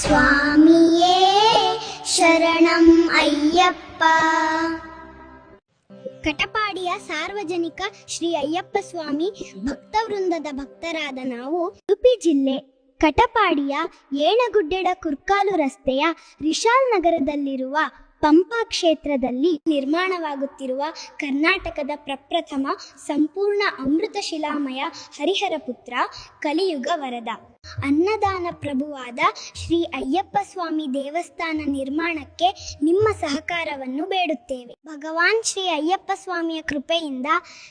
ಸ್ವಾಮಿಯೇ ಶರಣಂ ಅಯ್ಯಪ್ಪ. ಕಟಪಾಡಿಯ ಸಾರ್ವಜನಿಕ ಶ್ರೀ ಅಯ್ಯಪ್ಪ ಸ್ವಾಮಿ ಭಕ್ತವೃಂದದ ಭಕ್ತರಾದ ನಾವು ಉಡುಪಿ ಜಿಲ್ಲೆ ಕಟಪಾಡಿಯ ಏಣಗುಡ್ಡೆಡ ಕುರ್ಕಾಲು ರಸ್ತೆಯ ರಿಶಾಲ್ ನಗರದಲ್ಲಿರುವ ಪಂಪಾ ಕ್ಷೇತ್ರದಲ್ಲಿ ನಿರ್ಮಾಣವಾಗುತ್ತಿರುವ ಕರ್ನಾಟಕದ ಪ್ರಪ್ರಥಮ ಸಂಪೂರ್ಣ ಅಮೃತ ಶಿಲಾಮಯ ಹರಿಹರ ಪುತ್ರ ಕಲಿಯುಗ ವರದ. ಅನ್ನದಾನ ಪ್ರಭುವಾದ ಶ್ರೀ ಅಯ್ಯಪ್ಪ ಸ್ವಾಮಿ ದೇವಸ್ಥಾನ ನಿರ್ಮಾಣಕ್ಕೆ ನಿಮ್ಮ ಸಹಕಾರವನ್ನು ಬೇಡುತ್ತೇವೆ. ಭಗವಾನ್ ಶ್ರೀ ಅಯ್ಯಪ್ಪ ಸ್ವಾಮಿಯ ಕೃಪೆಯಿಂದ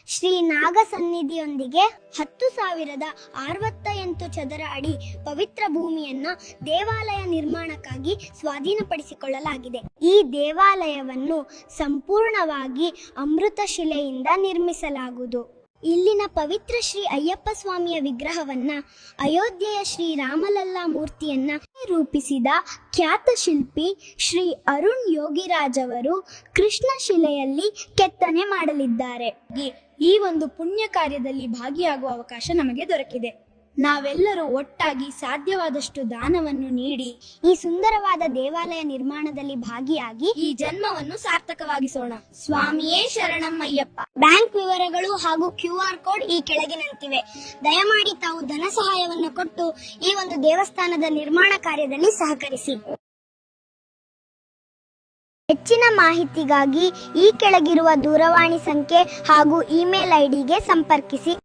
ಶ್ರೀ ನಾಗ ಸನ್ನಿಧಿಯೊಂದಿಗೆ ಹತ್ತು ಸಾವಿರದ ಅರವತ್ತ ಎಂಟು ಚದರ ಅಡಿ ಪವಿತ್ರ ಭೂಮಿಯನ್ನು ದೇವಾಲಯ ನಿರ್ಮಾಣಕ್ಕಾಗಿ ಸ್ವಾಧೀನಪಡಿಸಿಕೊಳ್ಳಲಾಗಿದೆ. ಈ ದೇವಾಲಯವನ್ನು ಸಂಪೂರ್ಣವಾಗಿ ಅಮೃತ ಶಿಲೆಯಿಂದ ನಿರ್ಮಿಸಲಾಗುವುದು. ಇಲ್ಲಿನ ಪವಿತ್ರ ಶ್ರೀ ಅಯ್ಯಪ್ಪ ಸ್ವಾಮಿಯ ವಿಗ್ರಹವನ್ನ ಅಯೋಧ್ಯೆಯ ಶ್ರೀ ರಾಮಲಲ್ಲಾ ಮೂರ್ತಿಯನ್ನ ರೂಪಿಸಿದ ಖ್ಯಾತ ಶಿಲ್ಪಿ ಶ್ರೀ ಅರುಣ್ ಯೋಗಿರಾಜ್ ಅವರು ಕೃಷ್ಣ ಶಿಲೆಯಲ್ಲಿ ಕೆತ್ತನೆ ಮಾಡಲಿದ್ದಾರೆ. ಈ ಒಂದು ಪುಣ್ಯ ಕಾರ್ಯದಲ್ಲಿ ಭಾಗಿಯಾಗುವ ಅವಕಾಶ ನಮಗೆ ದೊರಕಿದೆ. ನಾವೆಲ್ಲರೂ ಒಟ್ಟಾಗಿ ಸಾಧ್ಯವಾದಷ್ಟು ದಾನವನ್ನು ನೀಡಿ ಈ ಸುಂದರವಾದ ದೇವಾಲಯ ನಿರ್ಮಾಣದಲ್ಲಿ ಭಾಗಿಯಾಗಿ ಈ ಜನ್ಮವನ್ನು ಸಾರ್ಥಕವಾಗಿಸೋಣ. ಸ್ವಾಮಿಯೇ ಶರಣಮ್ಮಯ್ಯಪ್ಪ ಬ್ಯಾಂಕ್ ವಿವರಗಳು ಹಾಗೂ ಕ್ಯೂ ಆರ್ ಕೋಡ್ ಈ ಕೆಳಗಿನಂತಿವೆ. ದಯಮಾಡಿ ತಾವು ಧನ ಸಹಾಯವನ್ನು ಕೊಟ್ಟು ಈ ಒಂದು ದೇವಸ್ಥಾನದ ನಿರ್ಮಾಣ ಕಾರ್ಯದಲ್ಲಿ ಸಹಕರಿಸಿ. ಹೆಚ್ಚಿನ ಮಾಹಿತಿಗಾಗಿ ಈ ಕೆಳಗಿರುವ ದೂರವಾಣಿ ಸಂಖ್ಯೆ ಹಾಗೂ ಇಮೇಲ್ ಐಡಿಗೆ ಸಂಪರ್ಕಿಸಿ.